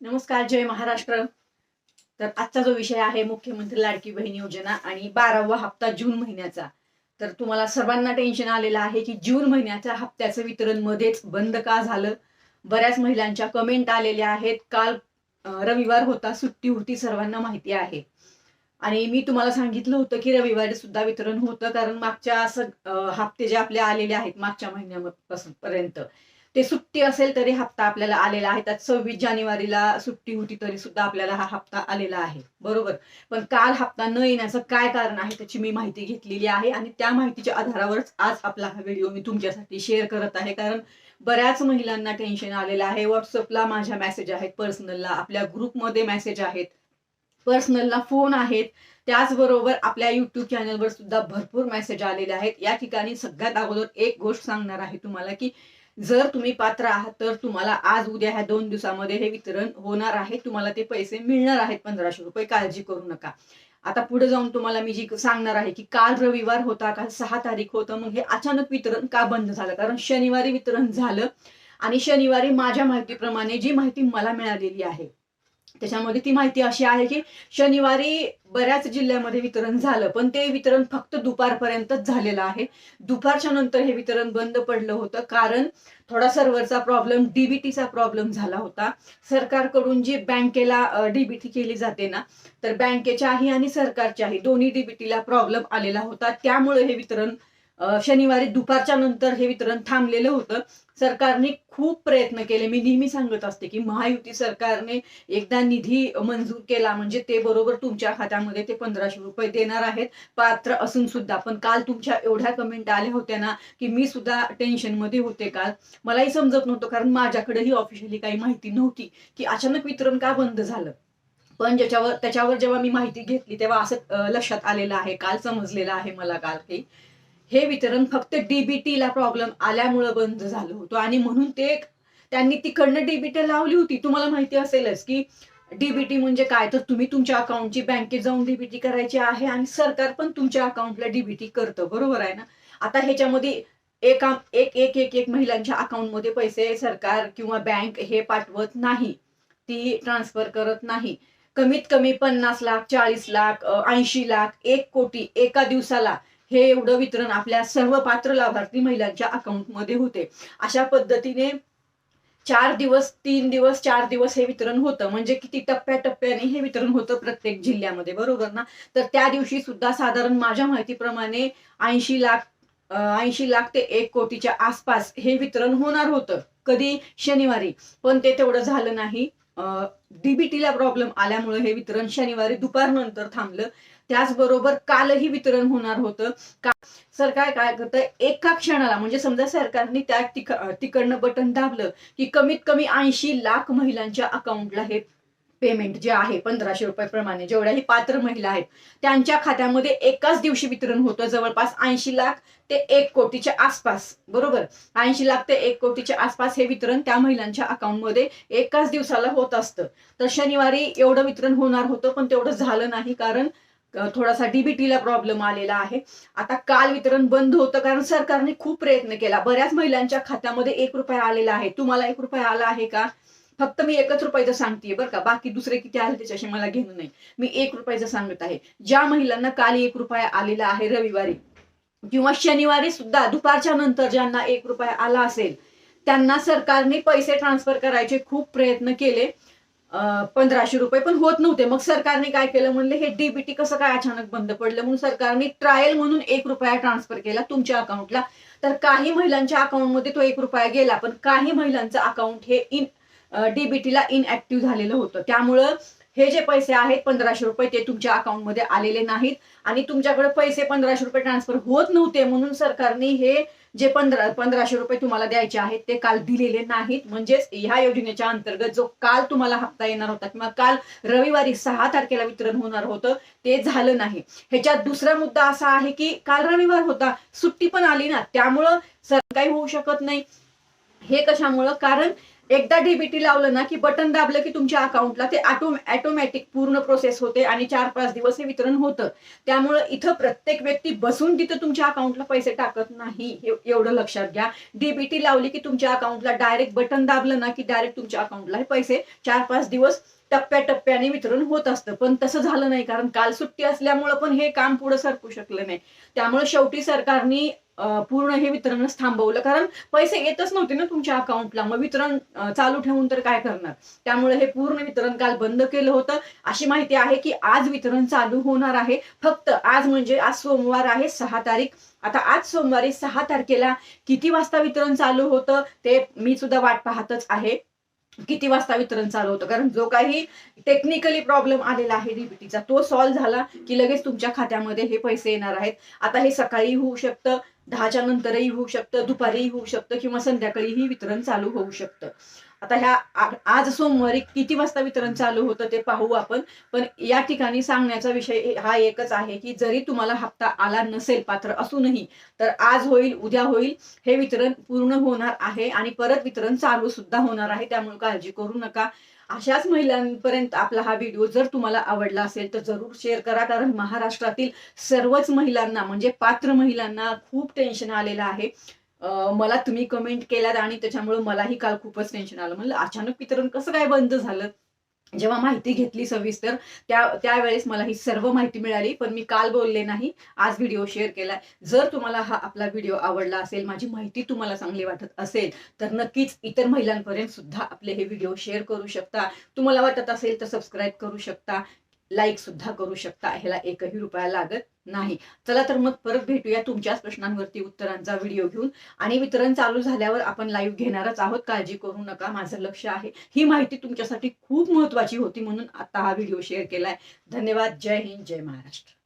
नमस्कार जय महाराष्ट्र. तर आजचा जो विषय आहे मुख्यमंत्री लाडकी बहीण योजना आणि बारावा हप्ता जून महिन्याचा. तर तुम्हाला सर्वांना टेन्शन आलेलं आहे की जून महिन्याच्या हप्त्याचं वितरण मध्येच बंद का झालं? बऱ्याच महिलांच्या कमेंट आलेल्या आहेत. काल रविवार होता सुट्टी होती सर्वांना माहिती आहे. आणि मी तुम्हाला सांगितलं होतं की रविवारी सुद्धा वितरण होतं कारण मागच्या असं हप्ते जे आपले आलेले आहेत मागच्या महिन्यापासून पर्यंत. ते सुट्टी असेल तरी हप्ता आपल्याला आलेला आहे. त्यात सव्वीस जानेवारीला सुट्टी होती तरी सुद्धा आपल्याला हा हप्ता आलेला आहे. बरोबर? पण काल हप्ता न येण्याचं काय कारण आहे त्याची मी माहिती घेतलेली आहे आणि त्या माहितीच्या आधारावरच आज आपला हा व्हिडिओ मी तुमच्यासाठी शेअर करत आहे. कारण बऱ्याच महिलांना टेन्शन आलेलं आहे. व्हॉट्सअपला माझ्या मेसेज आहेत पर्सनलला आपल्या ग्रुपमध्ये मेसेज आहेत. पर्सनलला फोन आहेत. त्याचबरोबर आपल्या युट्यूब चॅनलवर सुद्धा भरपूर मेसेज आलेले आहेत. या ठिकाणी सगळ्यात अगोदर एक गोष्ट सांगणार आहे तुम्हाला की जर तुम्ही पात्र आहात तर तुम्हाला आज उद्या ह्या दोन दिवसामध्ये हे वितरण होणार आहे. तुम्हाला ते पैसे मिळणार आहेत पंधराशे रुपये. काळजी करू नका. आता पुढे जाऊन तुम्हाला मी जी सांगणार आहे की काल रविवार होता काल सहा तारीख होतं मग हे अचानक वितरण का बंद झालं? कारण शनिवारी वितरण झालं आणि शनिवारी माझ्या माहितीप्रमाणे जी माहिती मला मिळालेली आहे त्याच्यामध्ये ती माहिती अशी आहे की शनिवारी बऱ्याच जिल्ह्यामध्ये वितरण झालं पण ते वितरण फक्त दुपारपर्यंतच झालेलं आहे. दुपारच्या नंतर हे वितरण बंद पडलं होतं कारण थोडा सर्व्हरचा प्रॉब्लेम डीबीटीचा प्रॉब्लेम झाला होता. सरकारकडून जी बँकेला डीबीटी केली जाते ना तर बँकेच्याही आणि सरकारच्याही दोन्ही डीबीटीला प्रॉब्लेम आलेला होता. त्यामुळे हे वितरण शनिवारी दुपारच्या नंतर हे वितरण थांबलेलं होतं. सरकारने खूप प्रयत्न केले. मी नेहमी सांगत असते की महायुती सरकारने एकदा निधी मंजूर केला म्हणजे ते बरोबर तुमच्या खात्यामध्ये ते पंधराशे रुपये देणार आहेत. पात्र असून सुद्धा. पण काल तुमच्या एवढ्या कमेंट आल्या होत्या ना की मी सुद्धा टेन्शनमध्ये होते काल. मलाही समजत नव्हतं कारण माझ्याकडेही ऑफिशियली काही माहिती नव्हती की अचानक वितरण का बंद झालं. पण ज्याच्यावर त्याच्यावर जेव्हा मी माहिती घेतली तेव्हा असं लक्षात आलेलं आहे. काल समजलेलं आहे मला काल की हे वितरण फक्त डीबीटीला प्रॉब्लेम आल्यामुळं बंद झालं होतं. आणि म्हणून ते त्यांनी तिकडनं डीबीटी लावली होती. तुम्हाला माहिती असेलच की डीबीटी म्हणजे काय? तर तुम्ही तुमच्या अकाउंटची बँकेत जाऊन डीबीटी करायची आहे आणि सरकार पण तुमच्या अकाउंटला डीबीटी करतं. बरोबर आहे ना? आता ह्याच्यामध्ये एका एक एक एक एक महिलांच्या अकाउंटमध्ये पैसे सरकार किंवा बँक हे पाठवत नाही. ती ट्रान्सफर करत नाही. कमीत कमी पन्नास लाख चाळीस लाख ऐंशी लाख एक कोटी एका दिवसाला हे एवढं वितरण आपल्या सर्व पात्र लाभार्थी महिलांच्या अकाउंटमध्ये होते. अशा पद्धतीने चार दिवस तीन दिवस चार दिवस हे वितरण होतं. म्हणजे किती टप्प्याटप्प्याने हे वितरण होतं प्रत्येक जिल्ह्यामध्ये बरोबर ना? तर त्या दिवशी सुद्धा साधारण माझ्या माहितीप्रमाणे ऐंशी लाख ऐंशी लाख ते एक कोटीच्या आसपास हे वितरण होणार होतं. कधी? शनिवारी. पण ते तेवढं झालं नाही. डीबीटीला प्रॉब्लेम आल्यामुळे हे वितरण शनिवारी दुपारनंतर थांबलं. त्याचबरोबर कालही वितरण होणार होतं. का सरकार काय करतं एका क्षणाला म्हणजे समजा सरकारने त्या तिक तिकडनं बटन दाबलं की कमीत कमी ऐंशी लाख महिलांच्या अकाउंटला हे पेमेंट जे आहे पंधराशे रुपये प्रमाणे जेवढ्याही पात्र महिला आहेत त्यांच्या खात्यामध्ये एकाच दिवशी वितरण होतं जवळपास ऐंशी लाख ते एक कोटीच्या आसपास बरोबर? ऐंशी लाख ते एक कोटीच्या आसपास हे वितरण त्या महिलांच्या अकाउंटमध्ये एकाच दिवसाला होत असतं. तर शनिवारी एवढं वितरण होणार होतं पण तेवढं झालं नाही कारण थोडासा डीबीटीला प्रॉब्लेम आलेला आहे. आता काल वितरण बंद होतं कारण सरकारने खूप प्रयत्न केला. बऱ्याच महिलांच्या खात्यामध्ये एक रुपया आलेला आहे. तुम्हाला एक रुपया आला आहे का? फक्त मी एकच रुपयाचं सांगतेय बरं का. बाकी दुसरे किती आले त्याच्याशी मला घेणं नाही. मी एक रुपयाचं सांगत आहे. ज्या महिलांना काल एक रुपया आलेला आहे रविवारी किंवा शनिवारी सुद्धा दुपारच्या नंतर ज्यांना एक रुपया आला असेल त्यांना सरकारने पैसे ट्रान्सफर करायचे खूप प्रयत्न केले. पंधराशे रुपये पण होत नव्हते. मग सरकारने काय केलं? म्हणले हे डीबीटी कसं काय अचानक बंद पडलं? म्हणून सरकारने ट्रायल म्हणून एक रुपया ट्रान्सफर केला तुमच्या अकाउंटला तर काही महिलांच्या अकाउंटमध्ये तो एक रुपया गेला पण काही महिलांचं अकाउंट हे इन डीबीटीला इनऍक्टिव्ह झालेलं होतं. त्यामुळं हे जे पैसे आहेत पंधराशे रुपये ते तुमच्या अकाउंटमध्ये आलेले नाहीत. आणि तुमच्याकडे पैसे पंधराशे रुपये ट्रान्सफर होत नव्हते म्हणून सरकारने हे जे पंधरा पंधराशे रुपये तुम्हाला द्यायचे आहेत ते काल दिलेले नाहीत. म्हणजेच ह्या योजनेच्या अंतर्गत जो काल तुम्हाला हप्ता येणार होता किंवा काल रविवारी सहा तारखेला वितरण होणार होतं ते झालं नाही. ह्याच्यात दुसरा मुद्दा असा आहे की काल रविवार होता सुट्टी पण आली ना त्यामुळं सर काही होऊ शकत नाही. हे कशामुळं? कारण एकदा डीबीटी लावलं ना की बटन दाबलं की तुमच्या अकाउंटला ते ऑटो ऑटोमॅटिक पूर्ण प्रोसेस होते आणि चार पाच दिवस हे वितरण होतं. त्यामुळं इथं प्रत्येक व्यक्ती बसून तिथं तुमच्या अकाउंटला पैसे टाकत नाही एवढं लक्षात घ्या. डीबीटी लावली की तुमच्या अकाउंटला डायरेक्ट बटन दाबलं ना की डायरेक्ट तुमच्या अकाउंटला हे पैसे चार पाच दिवस टप्प्याटप्प्याने वितरण होत असतं. पण तसं झालं नाही कारण काल सुट्टी असल्यामुळं पण हे काम पुढे सरकू शकलं नाही. त्यामुळे शेवटी सरकारने पूर्ण हे वितरणच थांबवलं. कारण पैसे येतच नव्हते ना तुमच्या अकाउंटला मग वितरण चालू ठेवून तर काय करणार? त्यामुळे हे पूर्ण वितरण काल बंद केलं होतं. अशी माहिती आहे की आज वितरण चालू होणार आहे. फक्त आज म्हणजे आज सोमवार आहे सहा तारीख. आता आज सोमवारी सहा तारखेला किती वाजता वितरण चालू होतं ते मी सुद्धा वाट पाहतच आहे. किती वाजता वितरण चालू होतं? कारण जो काही टेक्निकली प्रॉब्लेम आलेला आहे डीबीटीचा तो सॉल्व्ह झाला की लगेच तुमच्या खात्यामध्ये हे पैसे येणार आहेत. आता हे सकाळी होऊ शकतं. दहाच्या नंतरही होऊ शकतं दुपारीही होऊ शकतं किंवा संध्याकाळीही वितरण चालू होऊ शकतं. आता ह्या आज सोमवारी किती वाजता वितरण चालू होतं ते पाहू आपण. पण या ठिकाणी सांगण्याचा विषय हा एकच आहे की जरी तुम्हाला हप्ता आला नसेल पात्र असूनही तर आज होईल उद्या होईल हे वितरण पूर्ण होणार आहे आणि परत वितरण चालू सुद्धा होणार आहे. त्यामुळे काळजी करू नका. अशाच महिलांपर्यंत आपला हा व्हिडिओ जर तुम्हाला आवडला असेल तर जरूर शेअर करा. कारण महाराष्ट्रातील सर्वच महिलांना म्हणजे पात्र महिलांना खूप टेन्शन आलेलं आहे. मला तुम्ही कमेंट केल्यात आणि त्याच्यामुळे मलाही काल खूपच टेन्शन आलं. म्हणलं अचानक वितरण कसं काय बंद झालं? जेव्हा माहिती घेतली सविस्तर त्या त्यावेळेस मला ही सर्व माहिती मिळाली पण मी काल बोलले नाही आज व्हिडिओ शेअर केलाय. जर तुम्हाला हा आपला व्हिडिओ आवडला असेल माझी माहिती तुम्हाला चांगली वाटत असेल तर नक्कीच इतर महिलांपर्यंत सुद्धा आपले हे व्हिडिओ शेअर करू शकता. तुम्हाला वाटत असेल तर सबस्क्राईब करू शकता. लाईक सुद्धा करू शकता. ह्याला एकही रुपया लागत नाही. चला तर मग परत भेटूया तुमच्याच प्रश्नांवरती उत्तरांचा व्हिडिओ घेऊन. आणि वितरण चालू झाल्यावर आपण लाईव्ह घेणारच आहोत. काळजी करू नका. माझं लक्ष आहे. ही माहिती तुमच्यासाठी खूप महत्वाची होती म्हणून आता हा व्हिडिओ शेअर केलाय. धन्यवाद. जय हिंद. जय महाराष्ट्र.